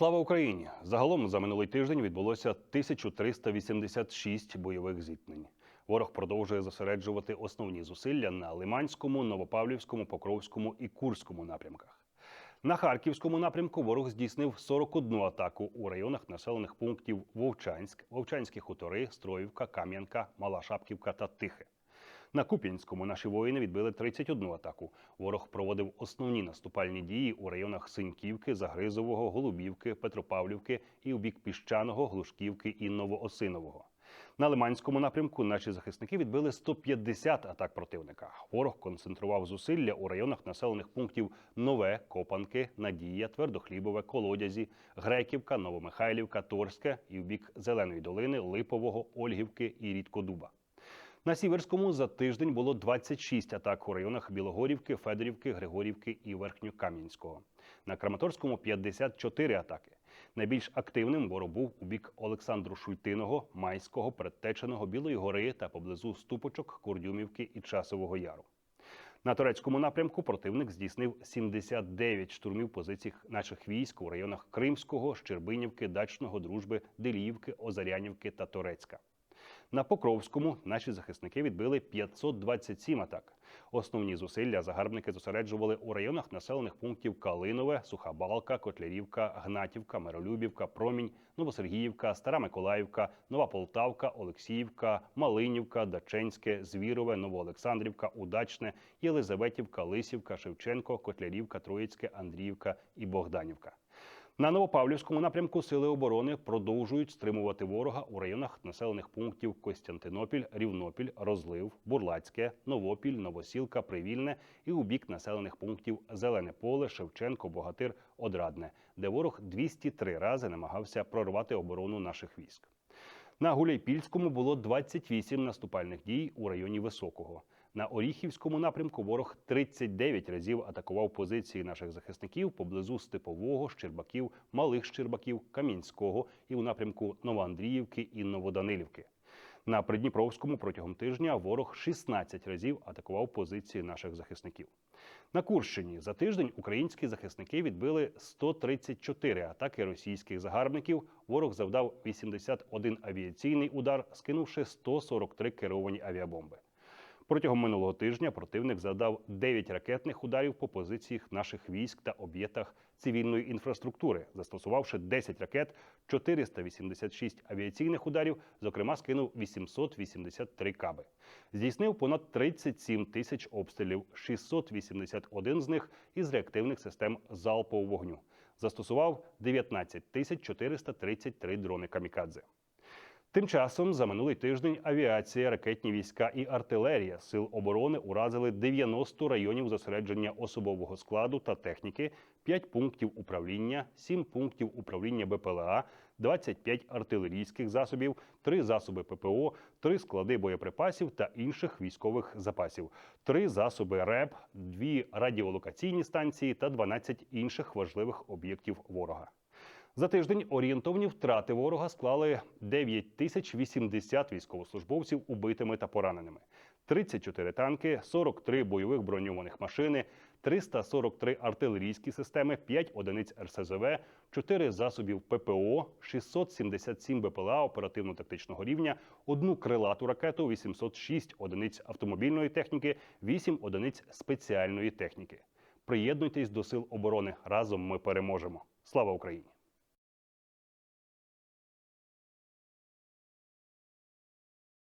Слава Україні! Загалом за минулий тиждень відбулося 1386 бойових зіткнень. Ворог продовжує зосереджувати основні зусилля на Лиманському, Новопавлівському, Покровському і Курському напрямках. На Харківському напрямку ворог здійснив 41 атаку у районах населених пунктів Вовчанськ, Вовчанські хутори, Строївка, Кам'янка, Мала Шапківка та Тихе. На Куп'янському наші воїни відбили 31 атаку. Ворог проводив основні наступальні дії у районах Синьківки, Загризового, Голубівки, Петропавлівки і у бік Піщаного, Глушківки і Новоосинового. На Лиманському напрямку наші захисники відбили 150 атак противника. Ворог концентрував зусилля у районах населених пунктів Нове, Копанки, Надія, Твердохлібове, Колодязі, Греківка, Новомихайлівка, Торське і в бік Зеленої долини, Липового, Ольгівки і Рідкодуба. На Сіверському за тиждень було 26 атак у районах Білогорівки, Федорівки, Григорівки і Верхньокам'янського. На Краматорському 54 атаки. Найбільш активним ворог був у бік Олександру Шультиного, Майського, Предтеченого, Білої гори та поблизу Ступочок, Курдюмівки і Часового Яру. На турецькому напрямку противник здійснив 79 штурмів позицій наших військ у районах Кримського, Щербинівки, Дачного, Дружби, Деліївки, Озарянівки та Торецька. На Покровському наші захисники відбили 527 атак. Основні зусилля загарбники зосереджували у районах населених пунктів Калинове, Суха Балка, Котлярівка, Гнатівка, Миролюбівка, Промінь, Новосергіївка, Стара Миколаївка, Нова Полтавка, Олексіївка, Малинівка, Даченське, Звірове, Новоолександрівка, Удачне, Єлизаветівка, Лисівка, Шевченко, Котлярівка, Троїцьке, Андріївка і Богданівка. На Новопавлівському напрямку сили оборони продовжують стримувати ворога у районах населених пунктів Костянтинопіль, Рівнопіль, Розлив, Бурлацьке, Новопіль, Новосілка, Привільне і у бік населених пунктів Зелене Поле, Шевченко, Богатир, Одрадне, де ворог 203 рази намагався прорвати оборону наших військ. На Гуляйпільському було 28 наступальних дій у районі Високого. На Оріхівському напрямку ворог 39 разів атакував позиції наших захисників поблизу Степового, Щербаків, Малих Щербаків, Камінського і у напрямку Новоандріївки і Новоданилівки. На Придніпровському протягом тижня ворог 16 разів атакував позиції наших захисників. На Курщині за тиждень українські захисники відбили 134 атаки російських загарбників. Ворог завдав 81 авіаційний удар, скинувши 143 керовані авіабомби. Протягом минулого тижня противник завдав 9 ракетних ударів по позиціях наших військ та об'єктах цивільної інфраструктури, застосувавши 10 ракет, 486 авіаційних ударів, зокрема скинув 883 каби. Здійснив понад 37 тисяч обстрілів, 681 з них із реактивних систем залпового вогню. Застосував 19 тисяч 433 дрони камікадзе. Тим часом за минулий тиждень авіація, ракетні війська і артилерія сил оборони уразили 90 районів зосередження особового складу та техніки, 5 пунктів управління, 7 пунктів управління БПЛА, 25 артилерійських засобів, 3 засоби ППО, 3 склади боєприпасів та інших військових запасів, 3 засоби РЕП, 2 радіолокаційні станції та 12 інших важливих об'єктів ворога. За тиждень орієнтовні втрати ворога склали 9 тисяч 80 військовослужбовців убитими та пораненими, 34 танки, 43 бойових броньованих машини, 343 артилерійські системи, 5 одиниць РСЗВ, 4 засобів ППО, 677 БПЛА оперативно-тактичного рівня, одну крилату ракету, 806 одиниць автомобільної техніки, 8 одиниць спеціальної техніки. Приєднуйтесь до сил оборони. Разом ми переможемо. Слава Україні!